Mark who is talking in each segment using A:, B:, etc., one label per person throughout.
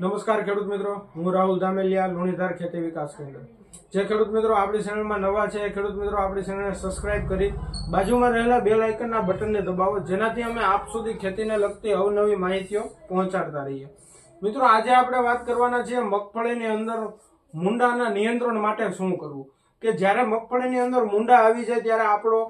A: નમસ્કાર ખેડૂત મિત્રો. હું રાહુલ ધામેલિયા, લુણીધાર ખેતી વિકાસ કેન્દ્ર. જે ખેડૂત મિત્રો આપણી ચેનલમાં નવા છે, એ ખેડૂત મિત્રો આપણી ચેનલને સબસ્ક્રાઇબ કરી બાજુમાં રહેલા બે લાઇકનના બટનને દબાવો, જેનાથી અમે આપ સુધી ખેતીને લગતી અવનવી માહિતીઓ પહોંચાડતા રહીએ. મિત્રો, આજે આપણે વાત કરવાના છીએ મગફળીની અંદર મુંડાના નિયંત્રણ માટે શું કરવું? કે જ્યારે મગફળીની અંદર મુંડા આવી જાય ત્યારે આપણો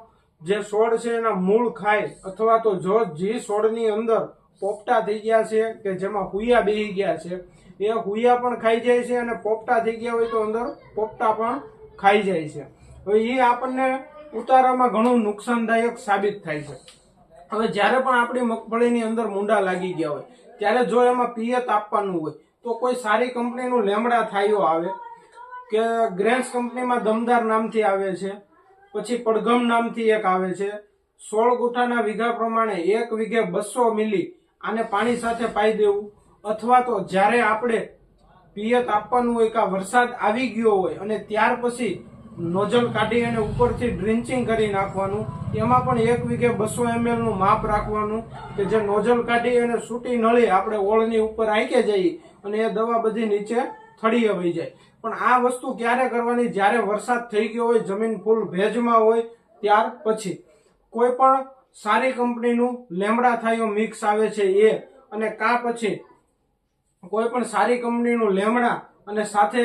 A: જે છોડ છે, એના મૂળ ખાય અથવા તો જો જે છોડની અંદર પોપટા થઈ ગયા છે કે જેમાં હુયા બેહી ગયા છે. એ હુયા પણ ખાઈ જાય છે અને પોપટા થઈ ગયા હોય તો અંદર પોપટા પણ ખાઈ જાય છે. હવે એ આપણને ઉતારામાં ઘણું નુકસાનદાયક સાબિત થાય છે. હવે જ્યારે પણ આપણી મગફળીની અંદર મૂંડા લાગી ગયા હોય, ત્યારે જો એમાં પિયત આપવાનું હોય, તો કોઈ સારી કંપનીનું લેમડા થાયો આવે, કે ગ્રેન્સ કંપનીમાં દમદાર નામથી આવે છે, પછી પડઘમ નામથી એક આવે છે, સોળ ગુઠાના વીઘા પ્રમાણે એક વીઘે બસો મિલી આને પાણી સાથે પાઈ દેવું. અથવા તો જ્યારે આપણે પિયત આપવાનું હોય કે વરસાદ આવી ગયો હોય અને ત્યાર પછી નોઝલ કાઢી અને ઉપરથી ડ્રિન્ચિંગ કરી નાખવાનું, એમાં પણ એક વીઘે બસો એમએલનું માપ રાખવાનું કે જે નોઝલ કાઢી અને સૂટી નળી આપણે ઓળની ઉપર આંકે જઈએ અને એ દવા બધી નીચે થળીએ આવી જાય. પણ આ વસ્તુ ક્યારે કરવાની? જ્યારે વરસાદ થઈ ગયો હોય, જમીન ફૂલ ભેજમાં હોય, ત્યાર પછી. કોઈ પણ સારી કંપનીનું લેમડા થાયો મિક્સ આવે છે એ અને કા પછી કોઈ પણ સારી કંપનીનું લેમડા અને સાથે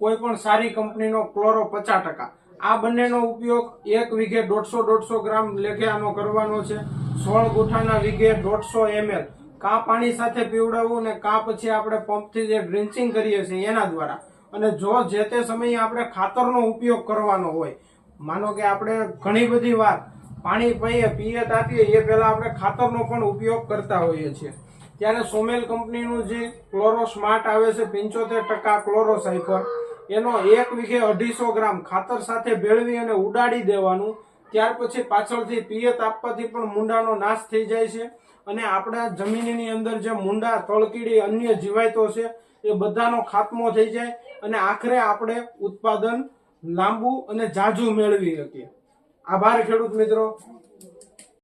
A: કોઈ પણ સારી કંપનીનો ક્લોરો પચાસ ટકા. આ બંનેનો ઉપયોગ એક વીઘે દોઢસો દોઢસો ગ્રામ લેખે આનો કરવાનો છે. સોળ ગુઠાના વીઘે દોઢસો એમએલ કા પાણી સાથે પીવડાવવું ને કા પછી આપણે પંપથી જે ડ્રિન્ચિંગ કરીએ છીએ એના દ્વારા. અને જો જે તે સમયે આપણે ખાતરનો ઉપયોગ કરવાનો હોય, માનો કે આપણે ઘણી બધી વાર પાણી પીએ પીએ આપીએ એ પહેલાં આપણે ખાતરનો પણ ઉપયોગ કરતા હોઈએ છીએ. ત્યારે સોમેલ કંપનીનું જે ક્લોરો સ્માર્ટ આવે છે, પંચોતેર ટકા ક્લોરો સાયફર એનો એક વીઘે અઢીસો ગ્રામ ખાતર સાથે ભેળવી અને ઉડાડી દેવાનું. ત્યાર પછી પાછળથી પિયત આપવાથી પણ મુંડાનો નાશ થઈ જાય છે. અને આપણા જમીનની અંદર જે મૂંડા, તળકીડી, અન્ય જીવાતો છે, એ બધાનો ખાત્મો થઈ જાય. અને આખરે આપણે ઉત્પાદન લાંબુ અને જાજુ મેળવી શકીએ. આભાર ખેડૂત મિત્રો.